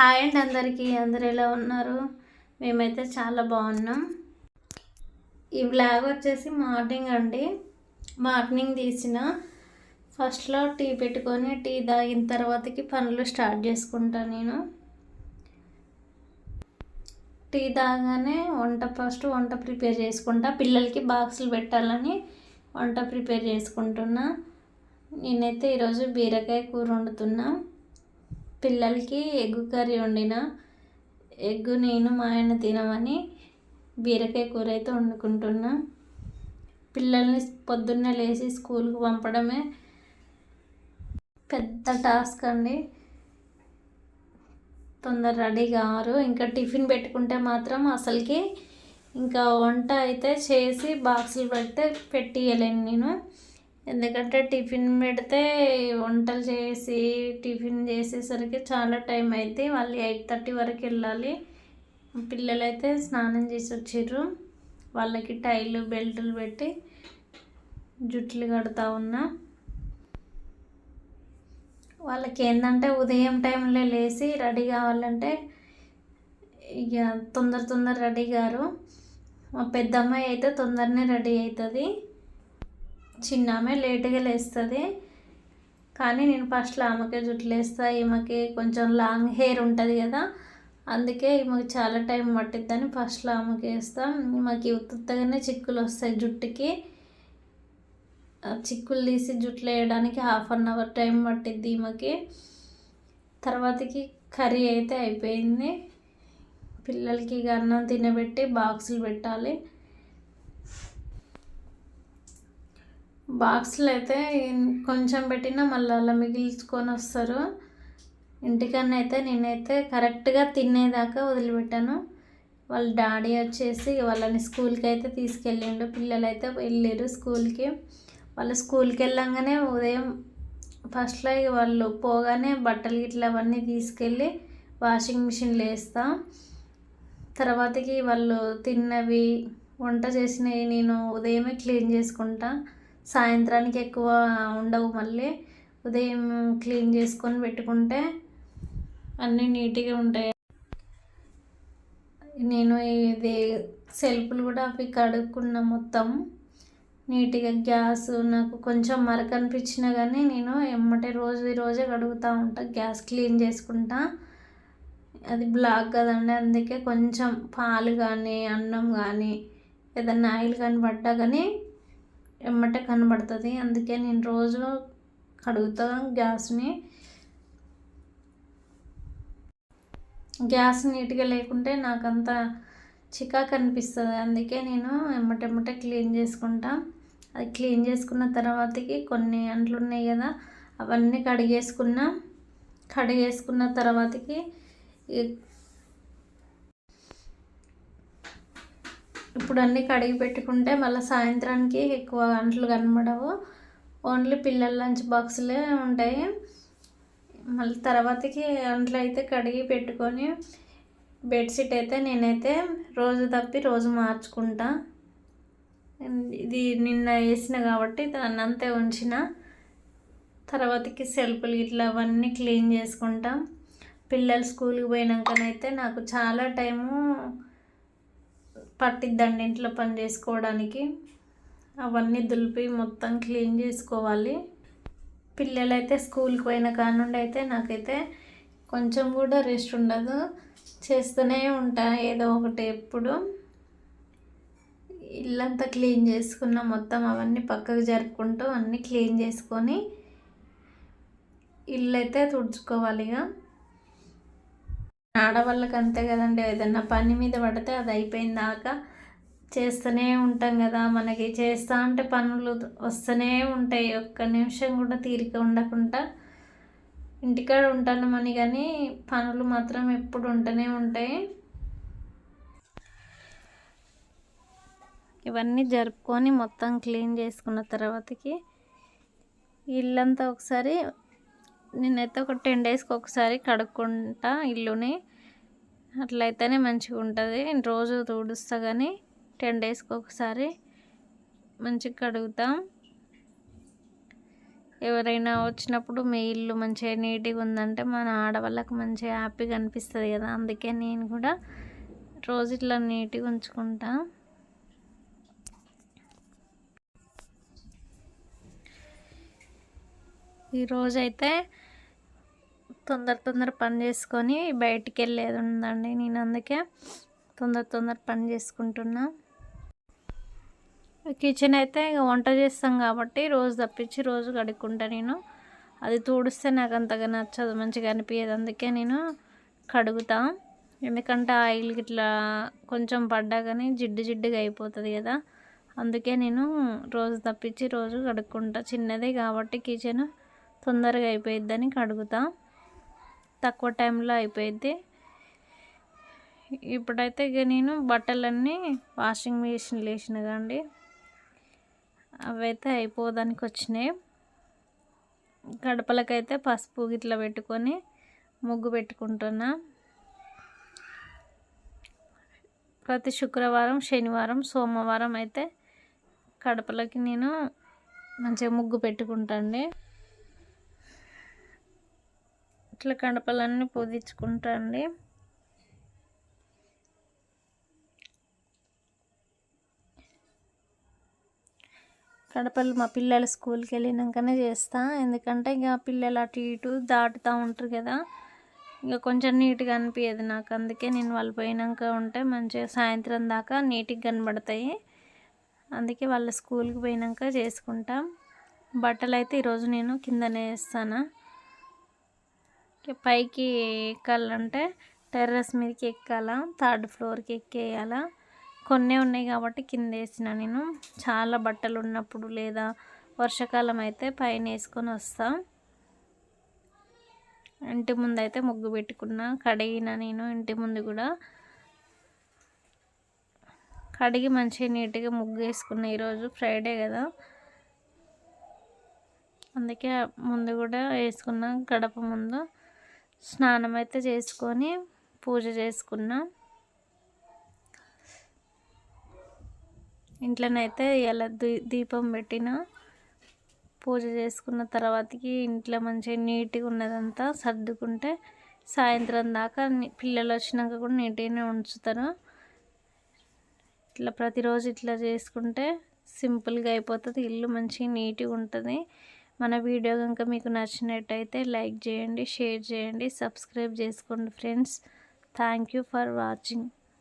Hi అండి అందరికీ. అందరు ఎలా ఉన్నారు? మేమైతే చాలా బాగున్నాం. ఈ బ్లాగ్ వచ్చేసి మార్నింగ్ అండి. మార్నింగ్ తీసిన. ఫస్ట్లో టీ పెట్టుకొని టీ తాగిన తర్వాతకి పనులు స్టార్ట్ చేసుకుంటా నేను. టీ తాగానే వంట ఫస్ట్ వంట ప్రిపేర్ చేసుకుంటా. పిల్లలకి బాక్సులు పెట్టాలని వంట ప్రిపేర్ చేసుకుంటున్నా. నేనైతే ఈరోజు బీరకాయ కూర వండుతున్నా. పిల్లలకి ఎగ్ కర్రీ వండిన ఎగ్ నేను మా ఆయన తినమని బీరకాయ కూర అయితే వండుకుంటున్నా. పిల్లల్ని పొద్దున్నే లేచి స్కూల్కి పంపడమే పెద్ద టాస్క్ అండి. తొందర రెడీ కారు ఇంకా టిఫిన్ పెట్టుకుంటే మాత్రం అసలుకి ఇంకా వంట అయితే చేసి బాక్సులు పెడితే పెట్టియలేను నేను. ఎందుకంటే టిఫిన్ పెడితే వంటలు చేసి టిఫిన్ చేసేసరికి చాలా టైం అయితే వాళ్ళు ఎయిట్ థర్టీ వరకు వెళ్ళాలి. పిల్లలైతే స్నానం చేసి వచ్చిర్రు. వాళ్ళకి టైలు బెల్టులు పెట్టి జుట్లు కడతా ఉన్నా. వాళ్ళకి ఏంటంటే ఉదయం టైంలో లేచి రెడీ కావాలంటే ఇక తొందర తొందర రెడీ గారు. మా పెద్దమ్మాయి అయితే తొందరనే రెడీ అవుతుంది చిన్న ఆమె లేటుగా లేస్తుంది. కానీ నేను ఫస్ట్లో ఆమెకే జుట్లు వేస్తా ఈమెకి కొంచెం లాంగ్ హెయిర్ ఉంటుంది కదా. అందుకే ఈమెకి చాలా టైం పట్టిద్దని ఫస్ట్లో ఆమెకి వేస్తాం. ఈమెకి ఉత్తగానే చిక్కులు వస్తాయి జుట్టుకి చిక్కులు తీసి జుట్లు వేయడానికి హాఫ్ అన్ అవర్ టైం పట్టిద్ది ఈమెకి. తర్వాతకి కర్రీ అయితే అయిపోయింది. పిల్లలకి అన్నం తినబెట్టి బాక్సులు పెట్టాలి. బాక్స్లో అయితే కొంచెం పెట్టినా మళ్ళీ అలా మిగిల్చుకొని వస్తారు. ఇంటికన్నా అయితే నేనైతే కరెక్ట్గా తినేదాకా వదిలిపెట్టాను. వాళ్ళ డాడీ వచ్చేసి వాళ్ళని స్కూల్కి అయితే తీసుకెళ్ళిండు. పిల్లలు అయితే వెళ్ళారు స్కూల్కి. వాళ్ళు స్కూల్కి వెళ్ళంగానే ఉదయం ఫస్ట్లో వాళ్ళు పోగానే బట్టలు గిట్ల అవన్నీ తీసుకెళ్ళి వాషింగ్ మిషన్లో వేస్తాం. తర్వాతకి వాళ్ళు తిన్నవి వంట చేసినవి నేను ఉదయమే క్లీన్ చేసుకుంటా. సాయంత్రానికి ఎక్కువ ఉండవు. మళ్ళీ ఉదయం క్లీన్ చేసుకొని పెట్టుకుంటే అన్నీ నీట్గా ఉంటాయి. నేను ఇది సెల్ఫ్లు కూడా అవి కడుక్కున్న మొత్తం నీట్గా గ్యాస్ నాకు కొంచెం మరక అనిపించినా కానీ నేను ఎమ్మటే రోజు రోజే కడుగుతూ ఉంటా. గ్యాస్ క్లీన్ చేసుకుంటా. అది బ్లాక్ కదండి. అందుకే కొంచెం పాలు కానీ అన్నం కానీ ఏదన్నా ఆయిల్ కానీ పడ్డా కానీ ఎమ్మటే కనబడుతుంది. అందుకే నేను రోజు కడుగుతాను గ్యాస్ని. గ్యాస్ నీట్గా లేకుంటే నాకంత చికాకు అనిపిస్తుంది. అందుకే నేను ఎమ్మటెమ్మటే క్లీన్ చేసుకుంటా. అది క్లీన్ చేసుకున్న తర్వాతకి కొన్ని అంట్లు ఉన్నాయి కదా అవన్నీ కడిగేసుకున్నా. కడిగేసుకున్న తర్వాతకి ఇప్పుడు అన్నీ కడిగి పెట్టుకుంటే మళ్ళీ సాయంత్రానికి ఎక్కువ అంట్లు కనబడవు. ఓన్లీ పిల్లల లంచ్ బాక్సులే ఉంటాయి. మళ్ళీ తర్వాతకి అంట్లు అయితే కడిగి పెట్టుకొని బెడ్షీట్ అయితే నేనైతే రోజు తప్పి రోజు మార్చుకుంటా. ఇది నిన్న వేసిన కాబట్టి దాన్ని అంతే ఉంచిన. తర్వాతకి సెల్ఫ్లు ఇట్లా అవన్నీ క్లీన్ చేసుకుంటాం. పిల్లలు స్కూల్కి పోయినాకనైతే నాకు చాలా టైము పట్టిద్దండి ఇంట్లో పని చేసుకోవడానికి. అవన్నీ దులిపి మొత్తం క్లీన్ చేసుకోవాలి. పిల్లలైతే స్కూల్కి పోయిన కానుండి అయితే నాకైతే కొంచెం కూడా రెస్ట్ ఉండదు. చేస్తూనే ఉంటా ఏదో ఒకటి ఎప్పుడు. ఇల్లంతా క్లీన్ చేసుకున్న మొత్తం అవన్నీ పక్కకు జరుపుకుంటూ అన్నీ క్లీన్ చేసుకొని ఇల్లు అయితే తుడుచుకోవాలి ఇక ఆడవాళ్ళకి అంతే కదండి. ఏదన్నా పని మీద పడితే అది అయిపోయిన దాకా చేస్తూనే ఉంటాం కదా. మనకి చేస్తా అంటే పనులు వస్తూనే ఉంటాయి. ఒక్క నిమిషం కూడా తీరిక ఉండకుండా ఇంటికాడ ఉంటాను మని కానీ పనులు మాత్రం ఎప్పుడు ఉంటూనే ఉంటాయి. ఇవన్నీ జరుపుకొని మొత్తం క్లీన్ చేసుకున్న తర్వాతకి ఇల్లంతా ఒకసారి నేనైతే ఒక టెన్ డేస్కి ఒకసారి కడుక్కుంటా ఇల్లుని. అట్లయితేనే మంచిగా ఉంటుంది. రోజు తుడుస్తా కానీ టెన్ డేస్కి ఒకసారి మంచిగా కడుగుతాం. ఎవరైనా వచ్చినప్పుడు మీ ఇల్లు మంచిగా నీట్గా ఉందంటే మన ఆడవాళ్ళకి మంచిగా హ్యాపీగా అనిపిస్తుంది కదా. అందుకే నేను కూడా రోజు ఇట్లా నీట్గా ఉంచుకుంటా. ఈరోజైతే తొందర తొందర పని చేసుకొని బయటికి వెళ్ళేది ఉందండి. నేను అందుకే తొందర తొందర పని చేసుకుంటున్నా. కిచెన్ అయితే ఇక వంట చేస్తాం కాబట్టి రోజు తప్పించి రోజు కడుక్కుంటా నేను. అది తుడిస్తే నాకు అంతగా నచ్చదు మంచిగా అనిపించదు అందుకే నేను కడుగుతా. ఎందుకంటే ఆయిల్ ఇట్లా కొంచెం పడ్డా కానీ జిడ్డు జిడ్డుగా అయిపోతుంది కదా. అందుకే నేను రోజు తప్పించి రోజు కడుక్కుంటా. చిన్నదే కాబట్టి కిచెన్ తొందరగా అయిపోయిద్దని కడుగుతా. తక్కువ టైంలో అయిపోయిద్ది. ఇప్పుడైతే ఇక నేను బట్టలన్నీ వాషింగ్ మిషన్ వేసిన కండి. అవైతే అయిపోదానికి వచ్చినాయి. గడపలకైతే పసుపు గిట్ల పెట్టుకొని ముగ్గు పెట్టుకుంటున్నా. ప్రతి శుక్రవారం శనివారం సోమవారం అయితే కడపలకి నేను మంచిగా ముగ్గు పెట్టుకుంటాండి. ఇట్లా కడపలన్నీ పూజించుకుంటా అండి. కడపలు మా పిల్లలు స్కూల్కి వెళ్ళినాకనే చేస్తా. ఎందుకంటే ఇక పిల్లలు అటు ఇటు దాటుతూ ఉంటారు కదా. ఇక కొంచెం నీట్గా అనిపించదు నాకు. అందుకే నేను వాళ్ళు పోయినాక ఉంటే మంచిగా సాయంత్రం దాకా నీట్గా కనబడతాయి. అందుకే వాళ్ళ స్కూల్కి పోయినాక చేసుకుంటాం. బట్టలు అయితే ఈరోజు నేను కిందనే వేస్తాను. పైకి ఎక్కాలంటే టెర్రస్ మీదకి ఎక్కాలా థర్డ్ ఫ్లోర్కి ఎక్కేయాలా? కొన్ని ఉన్నాయి కాబట్టి కింద వేసిన నేను. చాలా బట్టలు ఉన్నప్పుడు లేదా వర్షాకాలం అయితే పైన వేసుకొని వస్తా. ఇంటి ముందు అయితే ముగ్గు పెట్టుకున్నా కడిగిన నేను ఇంటి ముందు కూడా. కడిగి మంచిగా నీట్గా ముగ్గు వేసుకున్నా ఈరోజు ఫ్రైడే కదా. అందుకే ముందు కూడా వేసుకున్నా గడప ముందు. స్నానం అయితే చేసుకొని పూజ చేసుకున్నాం. ఇంట్లోనైతే ఇలా దీపం పెట్టిన. పూజ చేసుకున్న తర్వాతకి ఇంట్లో మంచిగా నీట్గా ఉన్నదంతా సర్దుకుంటే సాయంత్రం దాకా పిల్లలు వచ్చినాక కూడా నీట్గానే ఉంచుతారు. ఇట్లా ప్రతిరోజు ఇట్లా చేసుకుంటే సింపుల్గా అయిపోతుంది. ఇల్లు మంచిగా నీట్గా ఉంటుంది. మన వీడియో కనుక మీకు నచ్చినట్టయితే లైక్ చేయండి షేర్ చేయండి సబ్స్క్రైబ్ చేసుకోండి friends. Thank you for watching.